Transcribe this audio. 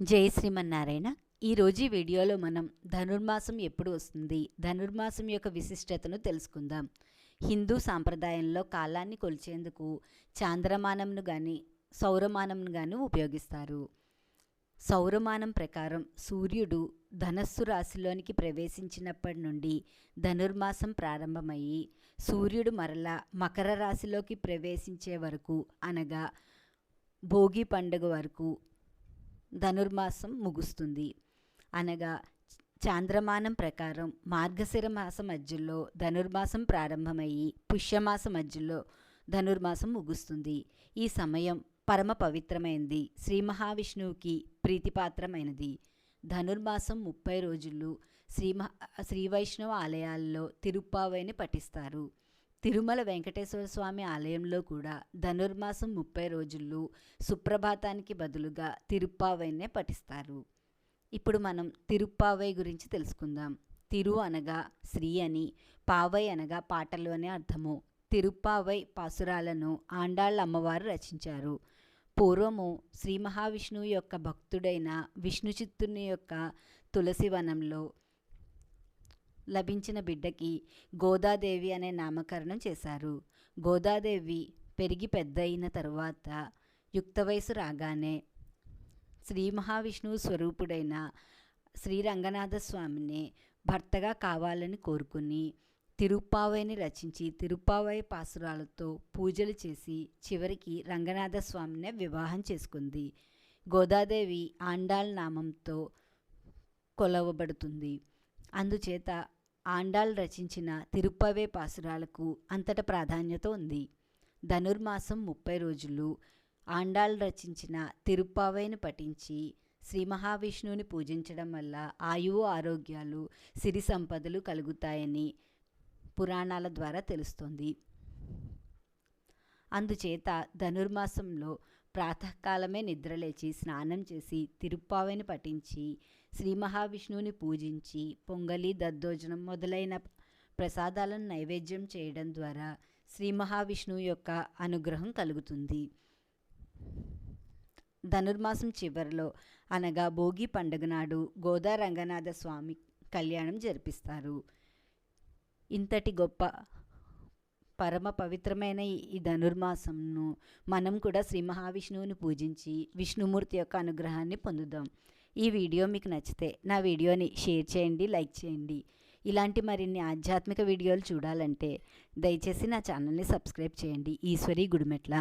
జై శ్రీమన్నారాయణ. ఈరోజు ఈ వీడియోలో మనం ధనుర్మాసం ఎప్పుడు వస్తుంది? ధనుర్మాసం యొక్క విశిష్టతను తెలుసుకుందాం. హిందూ సాంప్రదాయంలో కాలాన్ని కొలిచేందుకు చాంద్రమానంను కానీ సౌరమానంను కానీ ఉపయోగిస్తారు. సౌరమానం ప్రకారం సూర్యుడు ధనస్సు రాశిలోనికి ప్రవేశించినప్పటి నుండి ధనుర్మాసం ప్రారంభమయ్యి సూర్యుడు మరలా మకర రాశిలోకి ప్రవేశించే వరకు అనగా భోగి పండుగ వరకు ధనుర్మాసం ముగుస్తుంది. అనగా చాంద్రమానం ప్రకారం మార్గశిర మాస మధ్యలో ధనుర్మాసం ప్రారంభమయ్యి పుష్యమాస మధ్యలో ధనుర్మాసం ముగుస్తుంది. ఈ సమయం పరమ పవిత్రమైనది శ్రీ మహావిష్ణువుకి ప్రీతిపాత్రమైనది. ధనుర్మాసం ముప్పై రోజులు శ్రీ మహా శ్రీ వైష్ణవ ఆలయాల్లో తిరుప్పావైని పఠిస్తారు. తిరుమల వెంకటేశ్వర స్వామి ఆలయంలో కూడా ధనుర్మాసం ముప్పై రోజులు సుప్రభాతానికి బదులుగా తిరుప్పావైనే పఠిస్తారు. ఇప్పుడు మనం తిరుప్పావై గురించి తెలుసుకుందాం. తిరు అనగా శ్రీ అని పావై అనగా పాటలు అనే అర్థము. తిరుప్పావై పాసురాలను ఆండాళ్ళ అమ్మవారు రచించారు. పూర్వము శ్రీ మహావిష్ణువు యొక్క భక్తుడైన విష్ణు చిత్తుని యొక్క తులసి వనంలో లభించిన బిడ్డకి గోదాదేవి అనే నామకరణం చేశారు. గోదాదేవి పెరిగి పెద్ద అయిన తరువాత యుక్త వయసు రాగానే శ్రీ మహావిష్ణువు స్వరూపుడైన శ్రీ రంగనాథ స్వామిని భర్తగా కావాలని కోరుకుని తిరుప్పావైని రచించి తిరుప్పావై పాసురాలతో పూజలు చేసి చివరికి రంగనాథ స్వామిని వివాహం చేసుకుంది. గోదాదేవి ఆండాల్ నామంతో కొలవబడుతుంది. అందుచేత ఆండాల్ రచించిన తిరుప్పవే పాసురాలకు అంతట ప్రాధాన్యత ఉంది. ధనుర్మాసం ముప్పై రోజులు ఆండాల్ రచించిన తిరుప్పావైని పఠించి శ్రీ మహావిష్ణువుని పూజించడం వల్ల ఆయువు ఆరోగ్యాలు సిరి సంపదలు కలుగుతాయని పురాణాల ద్వారా తెలుస్తుంది. అందుచేత ధనుర్మాసంలో ప్రాతకాలమే నిద్రలేచి స్నానం చేసి తిరుప్పావిని పఠించి శ్రీ మహావిష్ణువుని పూజించి పొంగలి దద్దోజనం మొదలైన ప్రసాదాలను నైవేద్యం చేయడం ద్వారా శ్రీ మహావిష్ణువు యొక్క అనుగ్రహం కలుగుతుంది. ధనుర్మాసం చివరిలో అనగా భోగి పండుగ నాడు గోదా రంగనాథ స్వామి కళ్యాణం జరిపిస్తారు. ఇంతటి గొప్ప పరమ పవిత్రమైన ఈ ధనుర్మాసంను మనం కూడా శ్రీ మహావిష్ణువుని పూజించి విష్ణుమూర్తి యొక్క అనుగ్రహాన్ని పొందుదాం. ఈ వీడియో మీకు నచ్చితే నా వీడియోని షేర్ చేయండి లైక్ చేయండి. ఇలాంటి మరిన్ని ఆధ్యాత్మిక వీడియోలు చూడాలంటే దయచేసి నా ఛానల్ని సబ్స్క్రైబ్ చేయండి. ఈశ్వరి గుడిమెట్ల.